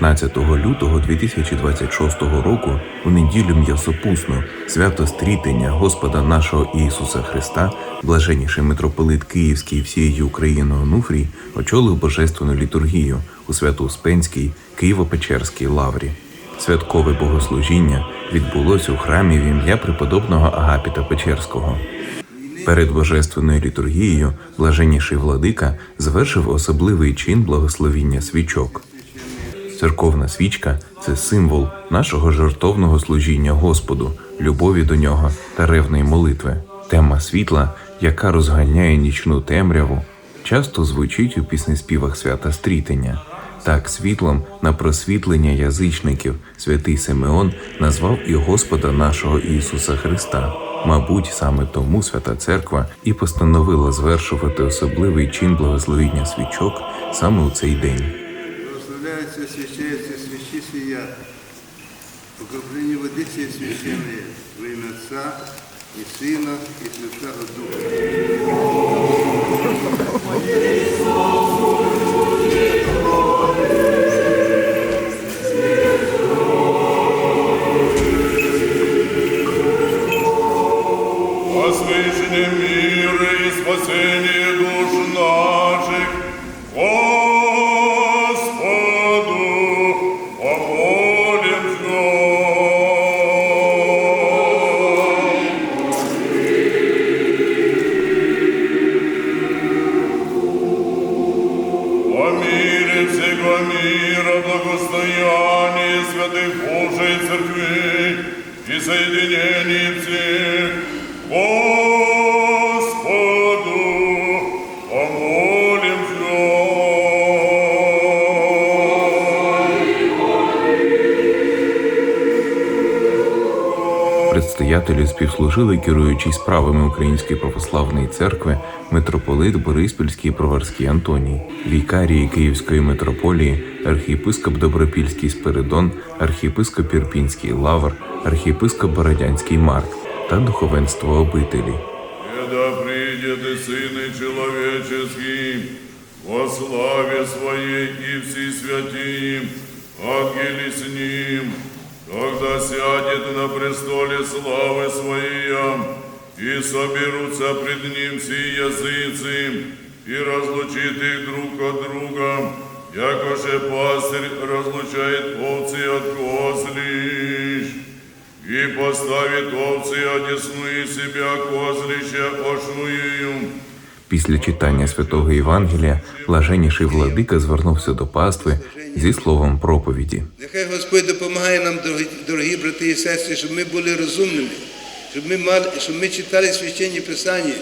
15 лютого 2026 року у неділю м'ясопусну свято стрітення Господа нашого Ісуса Христа, блаженніший митрополит Київський всієї України Онуфрій очолив божественну літургію у Свято-Успенській Києво-Печерській лаврі. Святкове богослужіння відбулося у храмі в ім'я преподобного Агапіта Печерського. Перед божественною літургією блаженніший владика звершив особливий чин благословіння свічок. Церковна свічка це символ нашого жертовного служіння Господу, любові до нього та ревної молитви. Тема світла, яка розганяє нічну темряву, часто звучить у піснеспівах свята стрітення. Так, світлом на просвітлення язичників святий Симеон назвав і Господа нашого Ісуса Христа. Мабуть, саме тому Свята Церква і постановила звершувати особливий чин благословіння свічок саме у цей день. Благословляется, освящается свящи сия, укрепление воды сия священные, во имя Отца и Сына и Святого Духа. освящение мира и спасение душ наших, благостоянии святых Божией Церкви и соединении всех, Господу Предстоятелі співслужили керуючий справами Української православної церкви митрополит Бориспільський і Броварський Антоній, вікарії Київської митрополії, архієпископ Добропільський Спиридон, архієпископ Ірпінський Лавр, архієпископ Бородянський Марк та духовенство обителі. Когда придет и Сын во славе Своей и все святые, ангели с Ним, когда сядет на престоле славы Своей, и соберутся пред Ним все языцы, и разлучит их друг от друга, якоже пастырь разлучает овцы от козлищ. И поставит овцы одесную себя козлища ошную. Після читання святого Євангелія блаженніший владика звернувся до пастви зі словом проповіді. Нехай Господь допомагає нам, дорогі, брати і сестри, щоб ми були розумними, щоб ми, мали, щоб ми читали священні писання.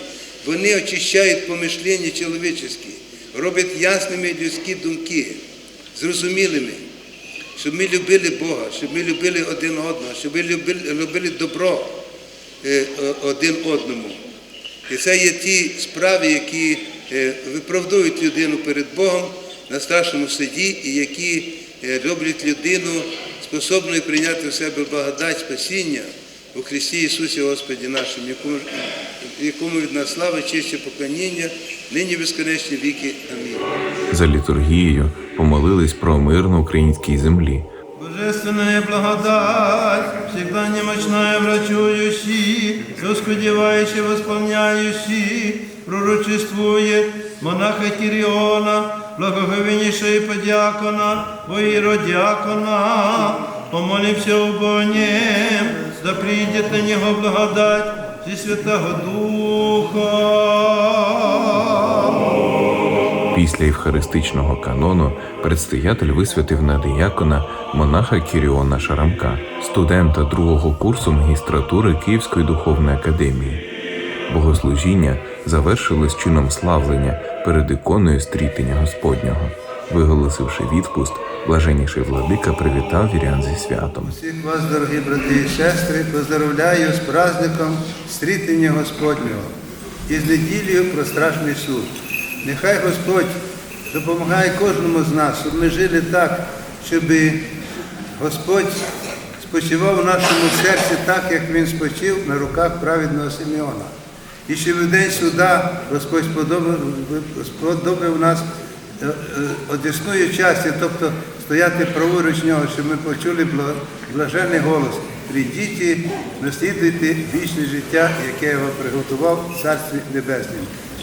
Вони очищають помишлення чоловіче, роблять ясними людські думки, зрозумілими, щоб ми любили Бога, щоб ми любили один одного, щоб ми любили, любили добро е, один одному. І це є ті справи, які е, виправдують людину перед Богом на страшному суді, і які е, роблять людину способною прийняти в себе благодать спасіння у Христі Ісусі Господі нашому, якому, від нас слава, і поклоніння, нині безконечні віки. Амінь. За літургією помолились про мир на українській землі. Божественная благодать, всегда немощная врачующий, все скудевающий, восполняющий, пророчествует монаха Кириона, благоговеннейшего подьякона, воиродиакона, помолимся о нем, да придет на него благодать и Святого Духа. Після євхаристичного канону предстоятель висвятив на диякона монаха Кіріона Шарамка, студента другого курсу магістратури Київської духовної академії. Богослужіння завершилось чином славлення перед іконою стрітення Господнього. Виголосивши відпуст, блаженніший владика привітав вірян зі святом. Всіх вас, дорогі брати і сестри, поздравляю з праздником стрітення Господнього і з неділею про страшний суд. Нехай Господь допомагає кожному з нас, щоб ми жили так, щоб Господь спочивав у нашому серці так, як Він спочив на руках праведного Симеона. І щоб в день суда Господь сподобав, нас е, е, часті, тобто стояти праворуч нього, щоб ми почули бла- блаженний голос. Прийдіть, наслідуйте вічне життя, яке я вам приготував в Царстві Небесному.